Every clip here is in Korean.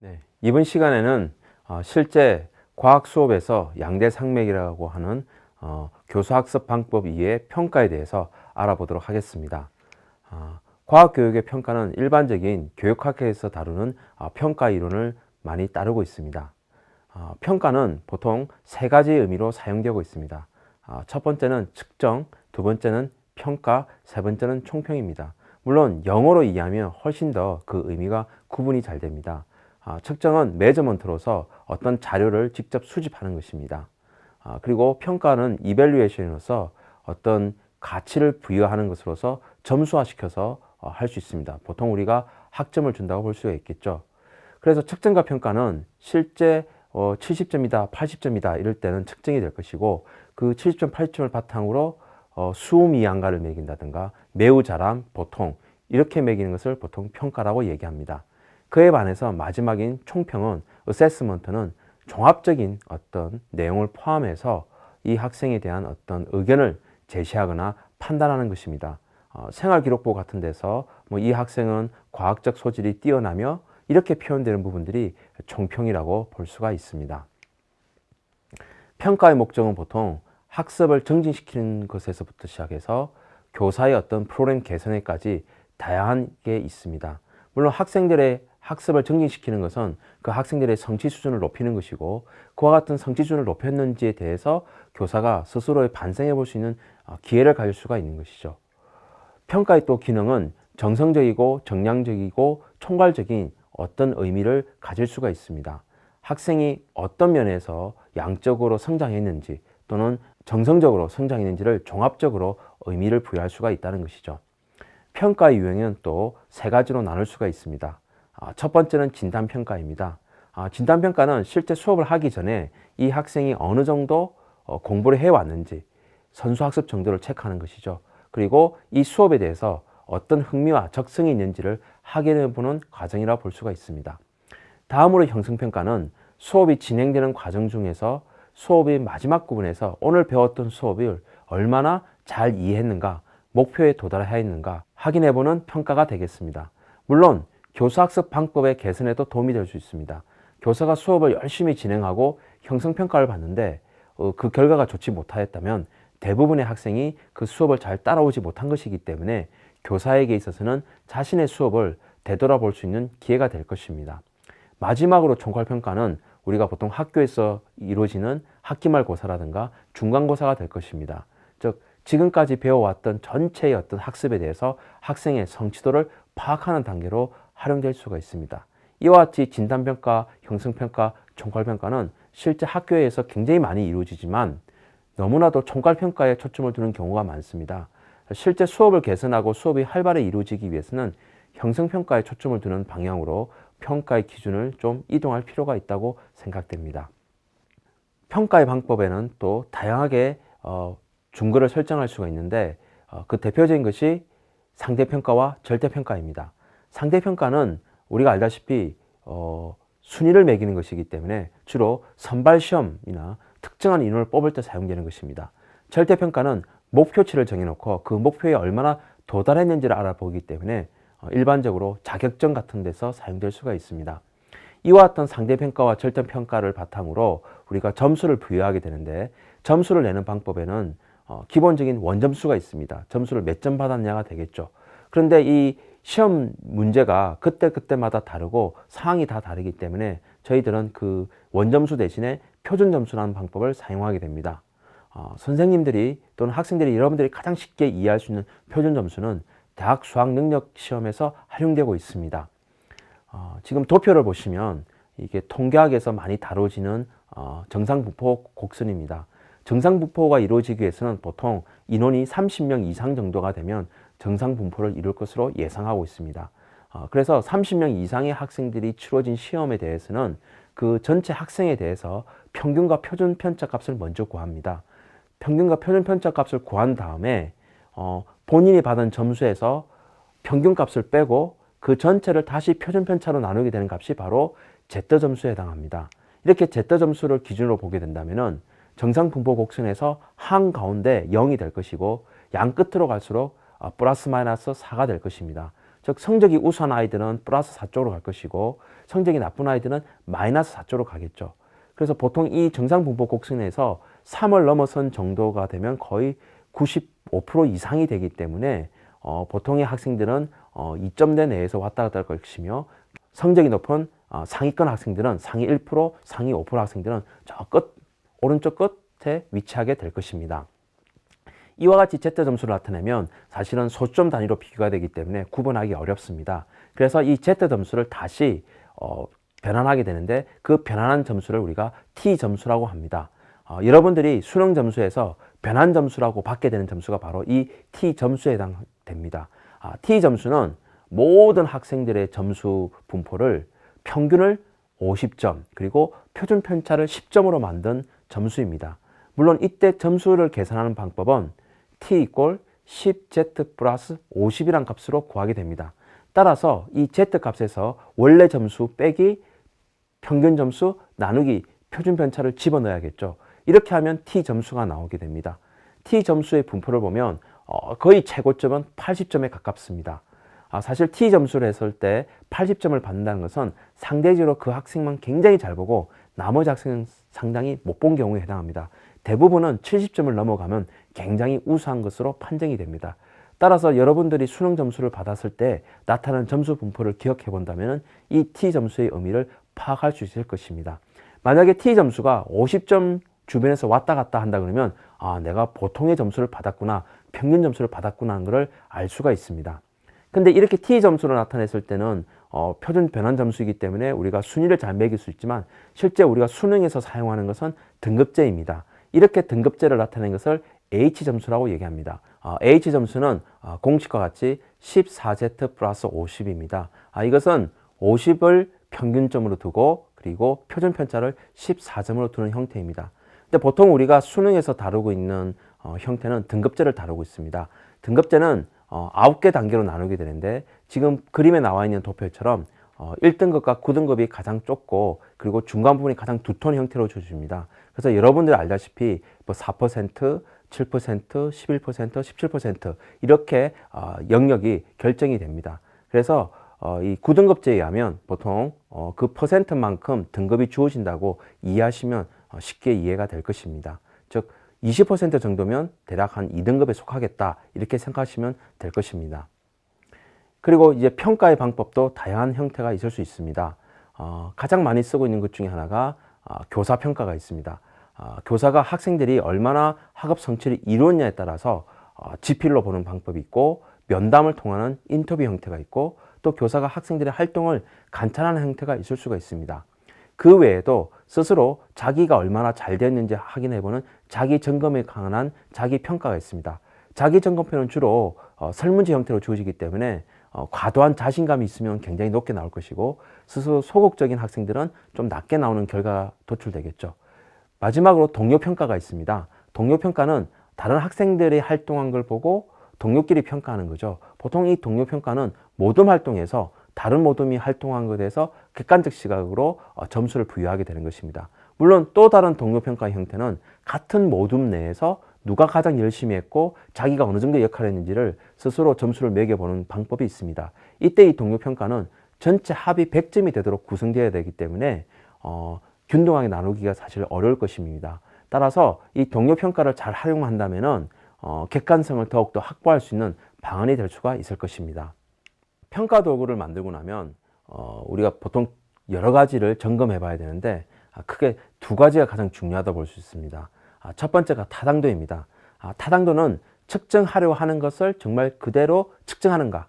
네, 이번 시간에는 어, 실제 과학 수업에서 양대 상맥이라고 하는 어, 교수 학습 방법 이외의 평가에 대해서 알아보도록 하겠습니다. 아, 과학 교육의 평가는 일반적인 교육학회에서 다루는 아, 평가 이론을 많이 따르고 있습니다. 아, 평가는 보통 세 가지 의미로 사용되고 있습니다. 아, 첫 번째는 측정, 두 번째는 평가, 세 번째는 총평입니다. 물론 영어로 이해하면 훨씬 더 그 의미가 구분이 잘 됩니다. 아, 측정은 메저먼트로서 어떤 자료를 직접 수집하는 것입니다. 아, 그리고 평가는 이벨루에이션으로서 어떤 가치를 부여하는 것으로서 점수화시켜서 어, 할수 있습니다. 보통 우리가 학점을 준다고 볼 수가 있겠죠. 그래서 측정과 평가는 실제 어, 70점이다, 80점이다 이럴 때는 측정이 될 것이고 그 70점, 80점을 바탕으로 어, 수미양가를 매긴다든가 매우 잘함, 보통 이렇게 매기는 것을 보통 평가라고 얘기합니다. 그에 반해서 마지막인 총평은 어세스먼트는 종합적인 어떤 내용을 포함해서 이 학생에 대한 어떤 의견을 제시하거나 판단하는 것입니다. 어, 생활기록부 같은 데서 뭐 이 학생은 과학적 소질이 뛰어나며 이렇게 표현되는 부분들이 총평이라고 볼 수가 있습니다. 평가의 목적은 보통 학습을 정진시키는 것에서부터 시작해서 교사의 어떤 프로그램 개선에까지 다양한 게 있습니다. 물론 학생들의 학습을 정진시키는 것은 그 학생들의 성취 수준을 높이는 것이고 그와 같은 성취 수준을 높였는지에 대해서 교사가 스스로의 반성해 볼 수 있는 어, 기회를 가질 수가 있는 것이죠. 평가의 또 기능은 정성적이고 정량적이고 총괄적인 어떤 의미를 가질 수가 있습니다. 학생이 어떤 면에서 양적으로 성장했는지 또는 정성적으로 성장했는지를 종합적으로 의미를 부여할 수가 있다는 것이죠. 평가의 유형은 또 세 가지로 나눌 수가 있습니다. 아, 첫 번째는 진단평가입니다. 아, 진단평가는 실제 수업을 하기 전에 이 학생이 어느 정도 어, 공부를 해왔는지 선수학습 정도를 체크하는 것이죠. 그리고 이 수업에 대해서 어떤 흥미와 적성이 있는지를 확인해 보는 과정이라 볼 수가 있습니다. 다음으로 형성평가는 수업이 진행되는 과정 중에서 수업의 마지막 부분에서 오늘 배웠던 수업을 얼마나 잘 이해했는가, 목표에 도달했는가 확인해 보는 평가가 되겠습니다. 물론 교수학습 방법의 개선에도 도움이 될 수 있습니다. 교사가 수업을 열심히 진행하고 형성평가를 받는데 어, 그 결과가 좋지 못하였다면 대부분의 학생이 그 수업을 잘 따라오지 못한 것이기 때문에 교사에게 있어서는 자신의 수업을 되돌아볼 수 있는 기회가 될 것입니다. 마지막으로 총괄평가는 우리가 보통 학교에서 이루어지는 학기말 고사라든가 중간고사가 될 것입니다. 즉, 지금까지 배워왔던 전체의 어떤 학습에 대해서 학생의 성취도를 파악하는 단계로 활용될 수가 있습니다. 이와 같이 진단평가, 형성평가, 총괄평가는 실제 학교에서 굉장히 많이 이루어지지만 너무나도 총괄평가에 초점을 두는 경우가 많습니다. 실제 수업을 개선하고 수업이 활발히 이루어지기 위해서는 형성평가에 초점을 두는 방향으로 평가의 기준을 좀 이동할 필요가 있다고 생각됩니다. 평가의 방법에는 또 다양하게 어, 준거를 설정할 수가 있는데 어, 그 대표적인 것이 상대평가와 절대평가입니다. 상대평가는 우리가 알다시피 어, 순위를 매기는 것이기 때문에 주로 선발시험이나 특정한 인원을 뽑을 때 사용되는 것입니다. 절대평가는 목표치를 정해놓고 그 목표에 얼마나 도달했는지를 알아보기 때문에 어, 일반적으로 자격증 같은 데서 사용될 수가 있습니다. 이와 같은 상대평가와 절대평가를 바탕으로 우리가 점수를 부여하게 되는데 점수를 내는 방법에는 어, 기본적인 원점수가 있습니다. 점수를 몇 점 받았냐가 되겠죠. 그런데 이 시험 문제가 그때그때마다 다르고 상황이 다 다르기 때문에 저희들은 그 원점수 대신에 표준점수라는 방법을 사용하게 됩니다. 어, 선생님들이 또는 학생들이 여러분들이 가장 쉽게 이해할 수 있는 표준점수는 대학 수학 능력 시험에서 활용되고 있습니다. 어, 지금 도표를 보시면 이게 통계학에서 많이 다뤄지는 어, 정상부포 곡선입니다. 정상분포가 이루어지기 위해서는 보통 인원이 30명 이상 정도가 되면 정상분포를 이룰 것으로 예상하고 있습니다. 어, 그래서 30명 이상의 학생들이 치러진 시험에 대해서는 그 전체 학생에 대해서 평균과 표준 편차 값을 먼저 구합니다. 평균과 표준 편차 값을 구한 다음에 어, 본인이 받은 점수에서 평균 값을 빼고 그 전체를 다시 표준 편차로 나누게 되는 값이 바로 제터 점수에 해당합니다. 이렇게 제터 점수를 기준으로 보게 된다면은 정상 분포 곡선에서 한 가운데 0이 될 것이고 양 끝으로 갈수록 어, 플러스 마이너스 4가 될 것입니다. 즉 성적이 우수한 아이들은 플러스 4 쪽으로 갈 것이고 성적이 나쁜 아이들은 마이너스 4 쪽으로 가겠죠. 그래서 보통 이 정상 분포 곡선에서 3을 넘어선 정도가 되면 거의 95% 이상이 되기 때문에 어, 보통의 학생들은 어, 2점대 내에서 왔다 갔다 할 것이며 성적이 높은 어, 상위권 학생들은 상위 1%, 상위 5% 학생들은 저 끝, 오른쪽 끝에 위치하게 될 것입니다. 이와 같이 Z 점수를 나타내면 사실은 소점 단위로 비교가 되기 때문에 구분하기 어렵습니다. 그래서 이 Z 점수를 다시 어, 변환하게 되는데 그 변환한 점수를 우리가 T 점수라고 합니다. 어, 여러분들이 수능 점수에서 변환 점수라고 받게 되는 점수가 바로 이 T 점수에 해당됩니다. 아, T 점수는 모든 학생들의 점수 분포를 평균을 50점 그리고 표준 편차를 10점으로 만든 점수입니다. 물론 이때 점수를 계산하는 방법은 t 이꼴 10z 플러스 50이란 값으로 구하게 됩니다. 따라서 이 z 값에서 원래 점수 빼기 평균 점수 나누기 표준 편차를 집어넣어야겠죠. 이렇게 하면 t 점수가 나오게 됩니다. t 점수의 분포를 보면 어, 거의 최고점은 80점에 가깝습니다. 아, 사실 t 점수를 했을 때 80점을 받는다는 것은 상대적으로 그 학생만 굉장히 잘 보고 나머지 학생은 상당히 못 본 경우에 해당합니다. 대부분은 70점을 넘어가면 굉장히 우수한 것으로 판정이 됩니다. 따라서 여러분들이 수능 점수를 받았을 때 나타나는 점수 분포를 기억해 본다면 이 T 점수의 의미를 파악할 수 있을 것입니다. 만약에 T 점수가 50점 주변에서 왔다 갔다 한다 그러면 아, 내가 보통의 점수를 받았구나, 평균 점수를 받았구나 하는 것을 알 수가 있습니다. 근데 이렇게 T 점수로 나타냈을 때는 어, 표준 변환 점수이기 때문에 우리가 순위를 잘 매길 수 있지만 실제 우리가 수능에서 사용하는 것은 등급제입니다. 이렇게 등급제를 나타낸 것을 H 점수라고 얘기합니다. 어, H 점수는 어, 공식과 같이 14Z 플러스 50입니다. 아, 이것은 50을 평균점으로 두고 그리고 표준 편차를 14점으로 두는 형태입니다. 근데 보통 우리가 수능에서 다루고 있는 어, 형태는 등급제를 다루고 있습니다. 등급제는 어, 9개 단계로 나누게 되는데 지금 그림에 나와 있는 도표처럼 어, 1등급과 9등급이 가장 좁고 그리고 중간 부분이 가장 두터운 형태로 주어집니다. 그래서 여러분들 알다시피 뭐 4%, 7%, 11%, 17% 이렇게 어, 영역이 결정이 됩니다. 그래서 어, 이 9등급제에 의하면 보통 어, 그 퍼센트만큼 등급이 주어진다고 이해하시면 어, 쉽게 이해가 될 것입니다. 즉, 20% 정도면 대략 한 2등급에 속하겠다 이렇게 생각하시면 될 것입니다. 그리고 이제 평가의 방법도 다양한 형태가 있을 수 있습니다. 어, 가장 많이 쓰고 있는 것 중에 하나가 어, 교사 평가가 있습니다. 어, 교사가 학생들이 얼마나 학업 성취를 이루었냐에 따라서 어, 지필로 보는 방법이 있고 면담을 통하는 인터뷰 형태가 있고 또 교사가 학생들의 활동을 관찰하는 형태가 있을 수가 있습니다. 그 외에도 스스로 자기가 얼마나 잘 됐는지 확인해보는 자기 점검에 관한 자기 평가가 있습니다. 자기 점검표는 주로 어, 설문지 형태로 주어지기 때문에 어, 과도한 자신감이 있으면 굉장히 높게 나올 것이고 스스로 소극적인 학생들은 좀 낮게 나오는 결과가 도출되겠죠. 마지막으로 동료 평가가 있습니다. 동료 평가는 다른 학생들이 활동한 걸 보고 동료끼리 평가하는 거죠. 보통 이 동료 평가는 모둠 활동에서 다른 모둠이 활동한 것에 대해서 객관적 시각으로 어, 점수를 부여하게 되는 것입니다. 물론 또 다른 동료 평가 형태는 같은 모둠 내에서 누가 가장 열심히 했고 자기가 어느 정도 역할을 했는지를 스스로 점수를 매겨보는 방법이 있습니다. 이때 이 동료 평가는 전체 합이 100점이 되도록 구성되어야 되기 때문에 어, 균등하게 나누기가 사실 어려울 것입니다. 따라서 이 동료 평가를 잘 활용한다면은 어, 객관성을 더욱더 확보할 수 있는 방안이 될 수가 있을 것입니다. 평가 도구를 만들고 나면 어, 우리가 보통 여러 가지를 점검해 봐야 되는데 아, 크게 두 가지가 가장 중요하다 볼 수 있습니다. 아, 첫 번째가 타당도입니다. 아, 타당도는 측정하려 하는 것을 정말 그대로 측정하는가.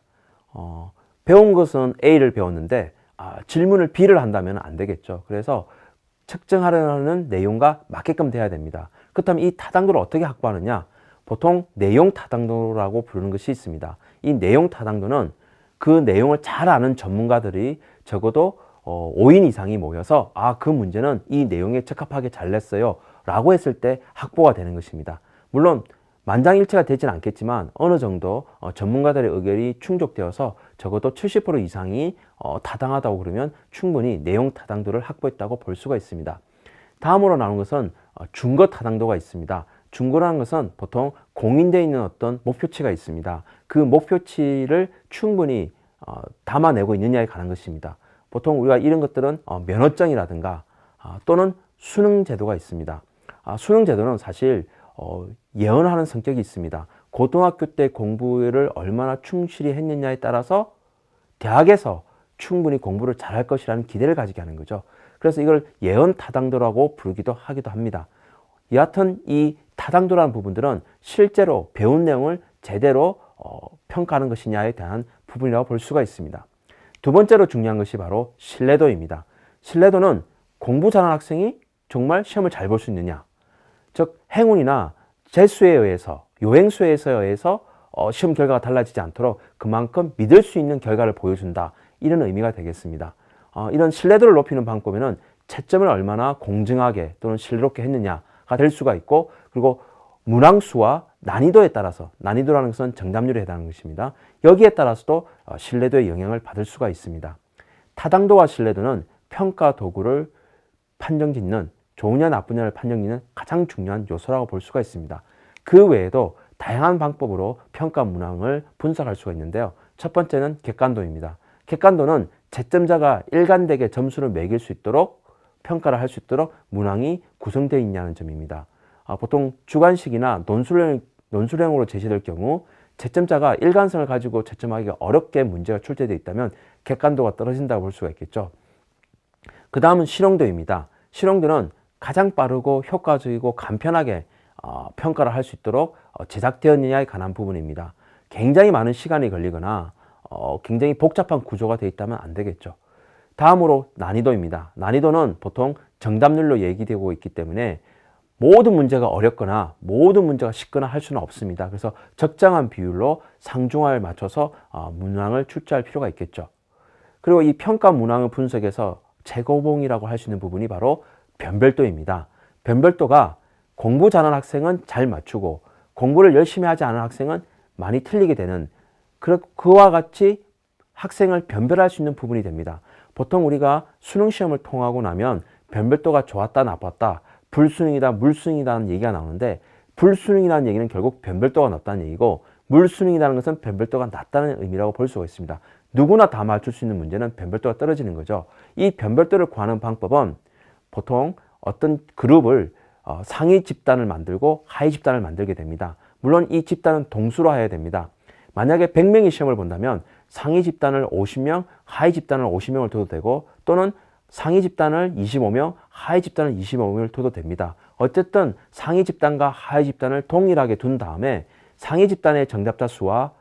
어, 배운 것은 A를 배웠는데 아, 질문을 B를 한다면 안 되겠죠. 그래서 측정하려는 내용과 맞게끔 돼야 됩니다. 그렇다면 이 타당도를 어떻게 확보하느냐? 보통 내용 타당도라고 부르는 것이 있습니다. 이 내용 타당도는 그 내용을 잘 아는 전문가들이 적어도 어, 5인 이상이 모여서 아, 그 문제는 이 내용에 적합하게 잘 냈어요. 라고 했을 때 확보가 되는 것입니다. 물론 만장일치가 되지는 않겠지만 어느 정도 어, 전문가들의 의견이 충족되어서 적어도 70% 이상이 어, 타당하다고 그러면 충분히 내용 타당도를 확보했다고 볼 수가 있습니다. 다음으로 나오는 것은 어, 준거 타당도가 있습니다. 준거라는 것은 보통 공인되어 있는 어떤 목표치가 있습니다. 그 목표치를 충분히 어, 담아내고 있느냐에 관한 것입니다. 보통 우리가 이런 것들은 어, 면허증이라든가 아, 또는 수능 제도가 있습니다. 아, 수능 제도는 사실 어, 예언하는 성격이 있습니다. 고등학교 때 공부를 얼마나 충실히 했느냐에 따라서 대학에서 충분히 공부를 잘할 것이라는 기대를 가지게 하는 거죠. 그래서 이걸 예언 타당도라고 부르기도 하기도 합니다. 여하튼 이 타당도라는 부분들은 실제로 배운 내용을 제대로 어, 평가하는 것이냐에 대한 부분이라고 볼 수가 있습니다. 두 번째로 중요한 것이 바로 신뢰도입니다. 신뢰도는 공부 잘하는 학생이 정말 시험을 잘 볼 수 있느냐. 즉, 행운이나 재수에 의해서, 요행수에 의해서 어, 시험 결과가 달라지지 않도록 그만큼 믿을 수 있는 결과를 보여준다. 이런 의미가 되겠습니다. 어, 이런 신뢰도를 높이는 방법에는 채점을 얼마나 공정하게 또는 신뢰롭게 했느냐가 될 수가 있고, 그리고 문항수와 난이도에 따라서, 난이도라는 것은 정답률에 해당하는 것입니다. 여기에 따라서도 어, 신뢰도의 영향을 받을 수가 있습니다. 타당도와 신뢰도는 평가 도구를 판정짓는 좋으냐 나쁘냐를 판정짓는 가장 중요한 요소라고 볼 수가 있습니다. 그 외에도 다양한 방법으로 평가 문항을 분석할 수가 있는데요. 첫 번째는 객관도입니다. 객관도는 채점자가 일관되게 점수를 매길 수 있도록 평가를 할 수 있도록 문항이 구성되어 있냐는 점입니다. 아, 보통 주관식이나 논술형, 논술형으로 제시될 경우 채점자가 일관성을 가지고 채점하기가 어렵게 문제가 출제되어 있다면 객관도가 떨어진다고 볼 수가 있겠죠. 그 다음은 실용도입니다. 실용도는 가장 빠르고 효과적이고 간편하게 어, 평가를 할 수 있도록 어, 제작되었느냐에 관한 부분입니다. 굉장히 많은 시간이 걸리거나 어, 굉장히 복잡한 구조가 되어 있다면 안 되겠죠. 다음으로 난이도입니다. 난이도는 보통 정답률로 얘기되고 있기 때문에 모든 문제가 어렵거나 모든 문제가 쉽거나 할 수는 없습니다. 그래서 적정한 비율로 상중하에 맞춰서 어, 문항을 출제할 필요가 있겠죠. 그리고 이 평가 문항을 분석해서 재고봉이라고 할 수 있는 부분이 바로 변별도입니다. 변별도가 공부 잘하는 학생은 잘 맞추고 공부를 열심히 하지 않은 학생은 많이 틀리게 되는 그와 같이 학생을 변별할 수 있는 부분이 됩니다. 보통 우리가 수능 시험을 통하고 나면 변별도가 좋았다 나빴다 불수능이다 물수능이다는 얘기가 나오는데 불수능이라는 얘기는 결국 변별도가 높다는 얘기고 물수능이라는 것은 변별도가 낮다는 의미라고 볼 수가 있습니다. 누구나 다 맞출 수 있는 문제는 변별도가 떨어지는 거죠. 이 변별도를 구하는 방법은 보통 어떤 그룹을 어, 상위 집단을 만들고 하위 집단을 만들게 됩니다. 물론 이 집단은 동수로 해야 됩니다. 만약에 100명이 시험을 본다면 상위 집단을 50명, 하위 집단을 50명을 둬도 되고 또는 상위 집단을 25명, 하위 집단을 25명을 둬도 됩니다. 어쨌든 상위 집단과 하위 집단을 동일하게 둔 다음에 상위 집단의 정답자 수와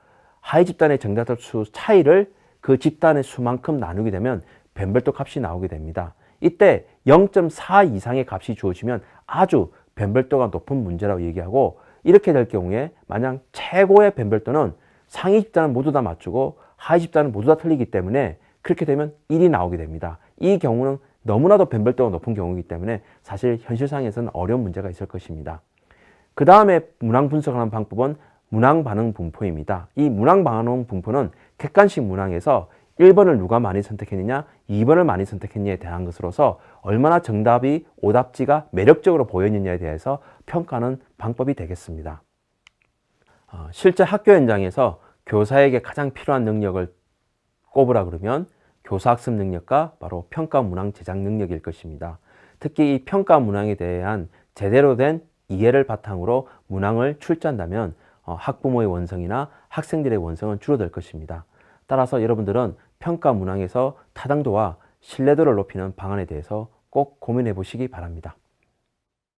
하위 집단의 정답자 수 차이를 그 집단의 수만큼 나누게 되면 변별도 값이 나오게 됩니다. 이때 0.4 이상의 값이 주어지면 아주 변별도가 높은 문제라고 얘기하고 이렇게 될 경우에 만약 최고의 변별도는 상위 집단은 모두 다 맞추고 하위 집단은 모두 다 틀리기 때문에 그렇게 되면 1이 나오게 됩니다. 이 경우는 너무나도 변별도가 높은 경우이기 때문에 사실 현실상에서는 어려운 문제가 있을 것입니다. 그 다음에 문항 분석하는 방법은 문항 반응 분포입니다. 이 문항 반응 분포는 객관식 문항에서 1번을 누가 많이 선택했느냐, 2번을 많이 선택했느냐에 대한 것으로서 얼마나 정답이 오답지가 매력적으로 보였느냐에 대해서 평가하는 방법이 되겠습니다. 어, 실제 학교 현장에서 교사에게 가장 필요한 능력을 꼽으라 그러면 교사학습 능력과 바로 평가 문항 제작 능력일 것입니다. 특히 이 평가 문항에 대한 제대로 된 이해를 바탕으로 문항을 출제한다면 어, 학부모의 원성이나 학생들의 원성은 줄어들 것입니다. 따라서 여러분들은 평가 문항에서 타당도와 신뢰도를 높이는 방안에 대해서 꼭 고민해 보시기 바랍니다.